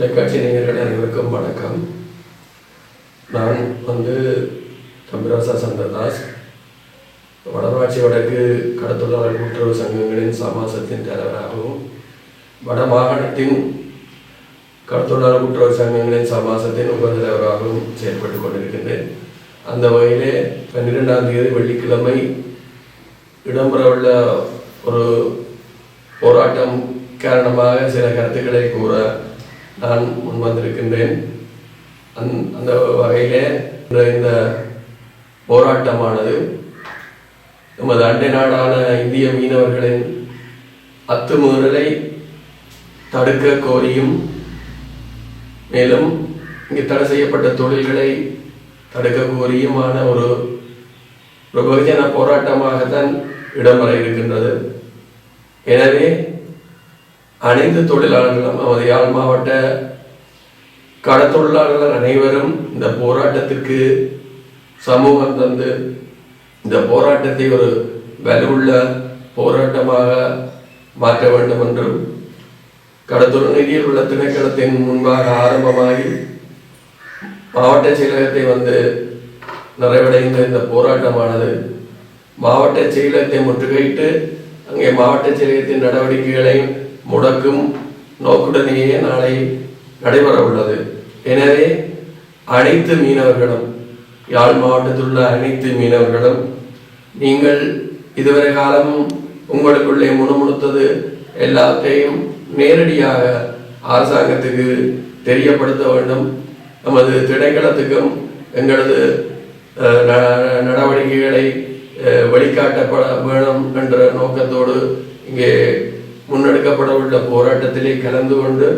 தொலைக்காட்சி நேயர்கள் அனைவருக்கும் வணக்கம். நான் வந்து தம்பிராசா சந்திரதாஸ். வடமாட்சி வடக்கு கடத்தொழிலாளர் கூட்டுறவு சங்கங்களின் சமாசத்தின் தலைவராகவும் வட மாகாணத்தின் கடத்தொழிலாளர் கூட்டுறவு சங்கங்களின் சமாசத்தின் உபதலைவராகவும் செயல்பட்டு கொண்டிருக்கின்றேன். அந்த வகையிலே பன்னிரெண்டாம் தேதி வெள்ளிக்கிழமை இடம்பெறவுள்ள ஒரு போராட்டம் காரணமாக சில கருத்துக்களை கூற நான் முன் வந்திருக்கின்றேன் அந் அந்த வகையிலே இந்த போராட்டமானது நமது அண்டை நாடான இந்திய மீனவர்களின் அத்துமீறலை தடுக்க கோரியும் மேலும் இங்கு தடை செய்யப்பட்ட தொழில்களை தடுக்க கோரியுமான ஒரு ஒரு வெகுஜன போராட்டமாகத்தான் இடம்பெற இருக்கின்றது. எனவே அனைத்து தொழிலாளர்களும் நமது யாழ் மாவட்ட கடத்தொழிலாளர்கள் அனைவரும் இந்த போராட்டத்திற்கு சமூகம் தந்து இந்த போராட்டத்தை ஒரு வலுவுள்ள போராட்டமாக மாற்ற வேண்டும் என்றும் கடத்தொழில் நிதியில் உள்ள திணைக்களத்தின் முன்பாக ஆரம்பமாகி மாவட்ட செயலகத்தை வந்து நிறைவடைந்த இந்த போராட்டமானது மாவட்ட செயலகத்தை முற்றுகையிட்டு அங்கே மாவட்ட செயலகத்தின் நடவடிக்கைகளை முடக்கும் நோக்குடனேயே நாளை நடைபெற உள்ளது எனவே அனைத்து மீனவர்களும் யாழ் மாவட்டத்தில் உள்ள அனைத்து மீனவர்களும் நீங்கள் இதுவரை காலமும் உங்களுக்குள்ளே முணுமுணுத்தது எல்லாத்தையும் நேரடியாக அரசாங்கத்துக்கு தெரியப்படுத்த வேண்டும். நமது திணைக்களத்துக்கும் எங்களது ந- நடவடிக்கைகளை வழிகாட்டப்பட வெளிக்காட்டப்பட வேணும் என்ற நோக்கத்தோடு இங்கே முன்னெடுக்கப்பட உள்ள போராட்டத்திலே கலந்து கொண்டு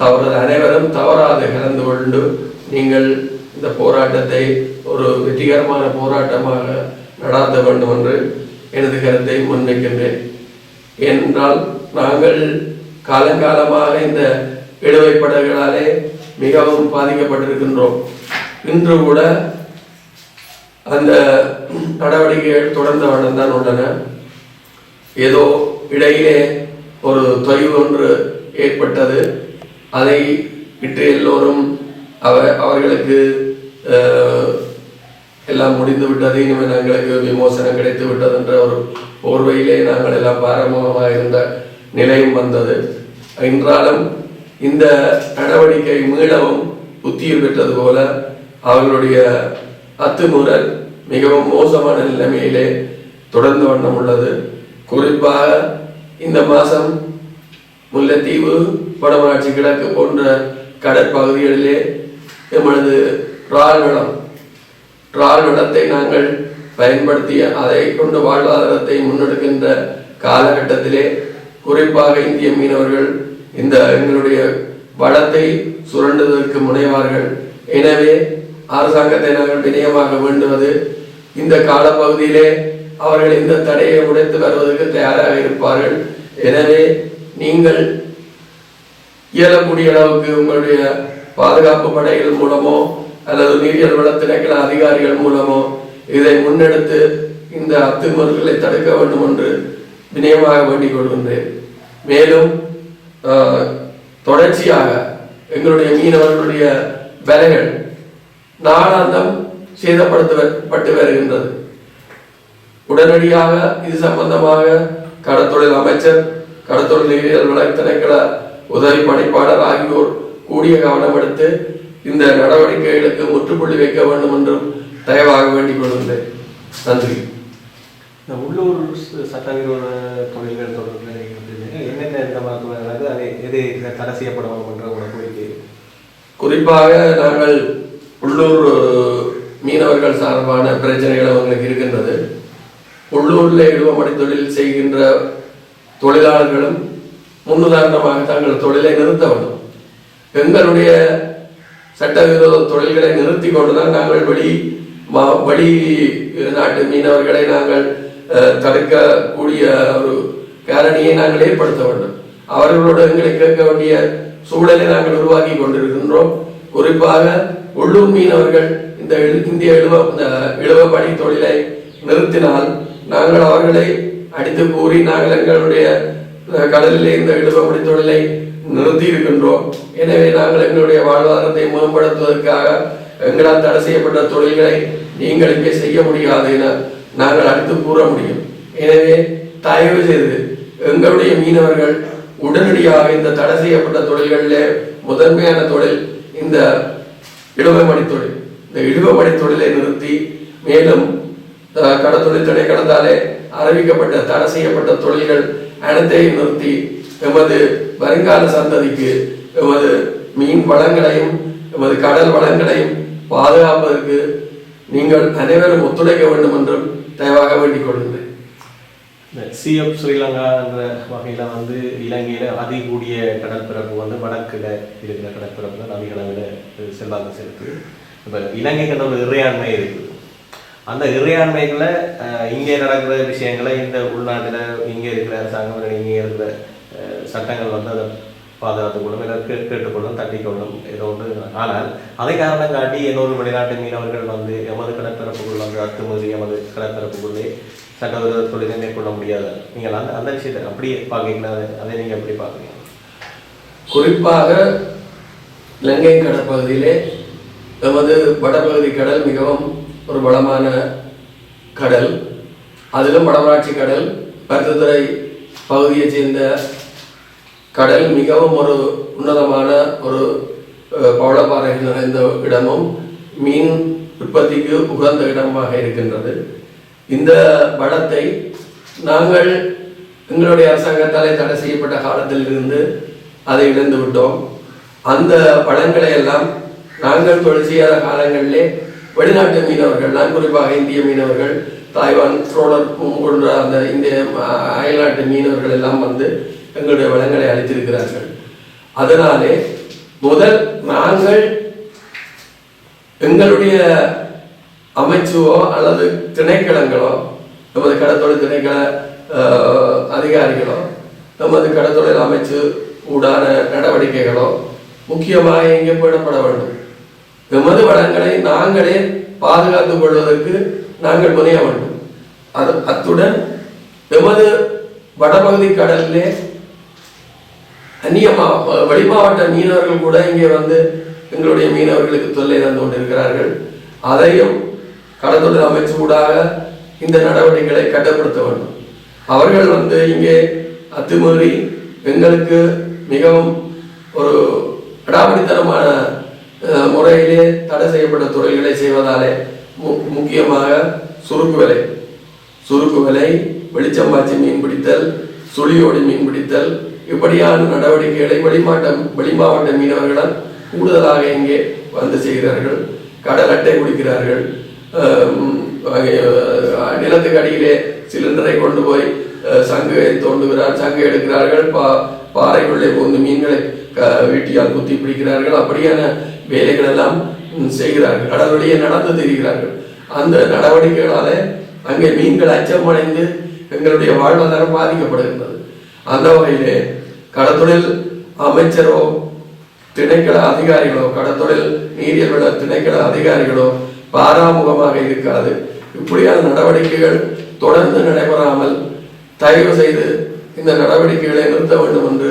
தவறது அனைவரும் தவறாது கலந்து கொண்டு நீங்கள் இந்த போராட்டத்தை ஒரு வெற்றிகரமான போராட்டமாக நடாத்த வேண்டும் என்று எனது கருத்தை முன்வைக்கின்றேன். ஏனென்றால் நாங்கள் காலங்காலமாக இந்த இழுவை மிகவும் பாதிக்கப்பட்டிருக்கின்றோம். இன்று கூட அந்த நடவடிக்கைகள் தொடர்ந்த வண்ணம் தான் உள்ளன. ஏதோ இடையிலே ஒரு தொய்வு ஒன்று ஏற்பட்டது. அதை விட்டு எல்லோரும் அவ அவர்களுக்கு எல்லாம் முடிந்து விட்டது. இனிமேல் எங்களுக்கு விமோசனம் கிடைத்து விட்டது என்ற ஒரு போர்வையிலே நாங்கள் எல்லாம் பாரம்பரியமாக இருந்த நிலையும் வந்தது. என்றாலும் இந்த நடவடிக்கை மீளவும் புத்தியில் பெற்றது போல அவர்களுடைய அத்துமுறல் மிகவும் மோசமான நிலைமையிலே தொடர்ந்து வண்ணம் உள்ளது. குறிப்பாக இந்த மாதம் முல்லைத்தீவு வடமராட்சி கிழக்கு போன்ற கடற்பகுதிகளிலே எமது இறால் வளம் வளத்தை நாங்கள் பயன்படுத்தி அதை கொண்டு வாழ்வாதாரத்தை முன்னெடுக்கின்ற காலகட்டத்திலே குறிப்பாக இந்திய மீனவர்கள் இந்த எங்களுடைய வளத்தை சுரண்டுவதற்கு முனைவார்கள். எனவே அரசாங்கத்தை நாங்கள் வினயமாக வேண்டுவது இந்த காலப்பகுதியிலே அவர்கள் இந்த தடையை உடைத்து வருவதற்கு தயாராக இருப்பார்கள். எனவே நீங்கள் இயலக்கூடிய அளவுக்கு உங்களுடைய பாதுகாப்பு படைகள் மூலமோ அல்லது நீரியல் வள திணைக்கள அதிகாரிகள் மூலமோ இதை முன்னெடுத்து இந்த அத்துமீறல்களை தடுக்க வேண்டும் என்று வினயமாக வேண்டிக் கொள்கின்றேன். மேலும் தொடர்ச்சியாக எங்களுடைய மீனவர்களுடைய விலைகள் நாளாந்தம் சேதப்படுத்தப்பட்டு வருகின்றது. உடனடியாக இது சம்பந்தமாக கடத்தொழில் அமைச்சர் கடத்தொழில் நீரியல் வள திணைக்கள உதவி பணிப்பாளர் ஆகியோர் கூடிய கவனம் எடுத்து இந்த நடவடிக்கைகளுக்கு முற்றுப்புள்ளி வைக்க வேண்டும் என்றும் தயவாக வேண்டிக் கொள்கின்றேன். நன்றி. இந்த உள்ளூர் ச- சட்டவிரோத தொழில்கள் தொடர்பில் என்னென்ன விதமாக நடக்குது அதை எது தடை செய்யப்படும் என்ற ஒரு கோரிக்கை. குறிப்பாக நாங்கள் உள்ளூர் மீனவர்கள் சார்பான பிரச்சனைகள் அவங்களுக்கு இருக்கின்றது. உள்ளூரில் இழுவமடி தொழில் செய்கின்ற தொழிலாளர்களும் முன்னுதாரணமாக தங்கள் தொழிலை நிறுத்த வேண்டும். எங்களுடைய சட்டவிரோத தொழில்களை நிறுத்தி கொண்டுதான் நாங்கள் வெளி மா- வெளி நாட்டு மீனவர்களை நாங்கள் தடுக்கக்கூடிய ஒரு காரணியை நாங்கள் ஏற்படுத்த வேண்டும். அவர்களோடு எங்களை கேட்க வேண்டிய சூழலை நாங்கள் உருவாக்கி கொண்டிருக்கின்றோம். குறிப்பாக உள்ளூர் மீனவர்கள் இந்த இந்திய இழுவ இந்த இழுவ பணி தொழிலை நிறுத்தினால் நாங்கள் அவர்களை அடித்து கூறி நாங்கள் எங்களுடைய கடலில் கடலிலே இந்த தொழிலை நிறுத்தி இருக்கின்றோம். எனவே நாங்கள் எங்களுடைய வாழ்வாதாரத்தை மேம்படுத்துவதற்காக எங்களால் தடை செய்யப்பட்ட தொழில்களை நீங்கள் இங்கே செய்ய முடியாது என நாங்கள் அடுத்து கூற முடியும். எனவே தயவு செய்து எங்களுடைய மீனவர்கள் உடனடியாக இந்த தடை செய்யப்பட்ட தொழில்களிலே முதன்மையான தொழில் இந்த இழுவமணி தொழில். இந்த இழுவமடி தொழிலை நிறுத்தி மேலும் அஹ், கடத்தொழில் கடந்தாலே அறிவிக்கப்பட்ட தடை செய்யப்பட்ட தொழில்கள் அனைத்தையும் நிறுத்தி எமது வருங்கால சந்ததிக்கு எமது மீன் வளங்களையும் எமது கடல் வளங்களையும் பாதுகாப்பதற்கு நீங்கள் அனைவரும் ஒத்துழைக்க வேண்டும் என்றும் தயவாக வேண்டிக் கொள்கின்றேன். இந்த சிஎஃப் ஸ்ரீலங்கா என்ற வகையில் வந்து இலங்கையில் அதிகூடிய கடற்பரப்பு வந்து வடக்கில் இருக்கிற கடற்பரப்பு தான் அதிக அளவில் செல்வாக்கு செலுத்து இப்போ இலங்கைக்கு ஒரு இறையாண்மை இருக்குது அந்த இறையாண்மைகளை இங்கே நடக்கிற விஷயங்களை இந்த உள்நாட்டில் இங்கே இருக்கிற அரசாங்கம் இங்கே இருக்கிற சட்டங்கள் வந்து அதை பாதுகாத்துக்கொள்ளும் இல்லை கே கேட்டுக்கொள்ளும் தட்டிக்கொள்ளும் ஏதோ ஒன்று. ஆனால் அதை காரணம் காட்டி இன்னொரு வெளிநாட்டு மீனவர்கள் வந்து எமது கடற்பரப்புக்குள் வந்து அத்துமீறி எமது கடற்பரப்புக்குள்ளே சட்டவிரோத தொழிலை மேற்கொள்ள முடியாது. நீங்கள் அந்த அந்த விஷயத்தை அப்படியே பார்க்கீங்களா அதை அதை நீங்கள் எப்படி பார்க்குறீங்க? குறிப்பாக இலங்கை கடற்பகுதியிலே எமது வடபகுதி கடல் மிகவும் ஒரு வளமான கடல் அதிலும் வடமராட்சி கடல் பருத்தித்துறை பகுதியைச் சேர்ந்த கடல் மிகவும் ஒரு உன்னதமான ஒரு பவளப்பாறைகள் நிறைந்த இடமும் மீன் உற்பத்திக்கு உகந்த இடமாக இருக்கின்றது. இந்த வளத்தை நாங்கள் எங்களுடைய அரசாங்கத்தாலே தடை செய்யப்பட்ட காலத்தில் இருந்து அதை இழந்து விட்டோம் அந்த வளங்களை எல்லாம் நாங்கள் தொழில் செய்யாத காலங்களிலே வெளிநாட்டு மீனவர்கள் நான் குறிப்பாக இந்திய மீனவர்கள் தாய்வான் ட்ரோலர் போன்ற அந்த இந்திய அஹ், அயல்நாட்டு மீனவர்கள் எல்லாம் வந்து எங்களுடைய வளங்களை அளித்திருக்கிறார்கள். அதனாலே முதல் நாங்கள் எங்களுடைய அமைச்சுவோ அல்லது திணைக்களங்களோ நமது கடத்தொழில் திணைக்கள அஹ், அதிகாரிகளோ நமது கடத்தொழில் அமைச்சு உடான நடவடிக்கைகளோ முக்கியமாக எங்கே போயிடப்பட வேண்டும். எமது வளங்களை நாங்களே பாதுகாத்துக் கொள்வதற்கு நாங்கள் முனைய வேண்டும். அது அத்துடன் எமது வடபகுதி கடலிலே அந்நிய மா- மீனவர்கள் கூட இங்கே வந்து எங்களுடைய மீனவர்களுக்கு தொல்லை தந்து கொண்டிருக்கிறார்கள். அதையும் கடத்தொழில் அமைச்சு கூடாக இந்த நடவடிக்கைகளை கட்டுப்படுத்த வேண்டும். அவர்கள் வந்து இங்கே அத்துமீறி எங்களுக்கு மிகவும் ஒரு அடாபடித்தனமான முறையிலே தடை செய்யப்பட்ட தொழில்களை செய்வதாலே மு- முக்கியமாக சுருக்கு விலை. சுருக்கு விலை வெளிச்சம்பாச்சி மீன் பிடித்தல் சுழியோடி மீன் பிடித்தல் இப்படியான நடவடிக்கைகளை வெளிமாட்டம் வெளிமாவட்ட மீனவர்களால் கூடுதலாக இங்கே வந்து செய்கிறார்கள். கடல் அட்டை குடிக்கிறார்கள். நிலத்துக்கு அடியிலே சிலிண்டரை கொண்டு போய் சங்கு தோண்டுகிறார் சங்கு எடுக்கிறார்கள். பா பாறைக்குள்ளே புகுந்து மீன்களை வீட்டியால் குத்தி பிடிக்கிறார்கள். அப்படியான வேலைகள் எல்லாம் செய்கிறார்கள். கடவுளையே நடந்து தெரிகிறார்கள். அந்த நடவடிக்கைகளாலே அங்கே மீன்கள் அச்சமடைந்து எங்களுடைய வாழ்வாதாரம் பாதிக்கப்படுகின்றது. அந்த வகையிலே கடத்தொழில் அமைச்சரோ திணைக்கள அதிகாரிகளோ கடத்தொழில் நீரியல் வள திணைக்கள அதிகாரிகளோ பாராமுகமாக இருக்காது. இப்படியான நடவடிக்கைகள் தொடர்ந்து நடைபெறாமல் தயவு செய்து இந்த நடவடிக்கைகளை நிறுத்த வேண்டும் என்று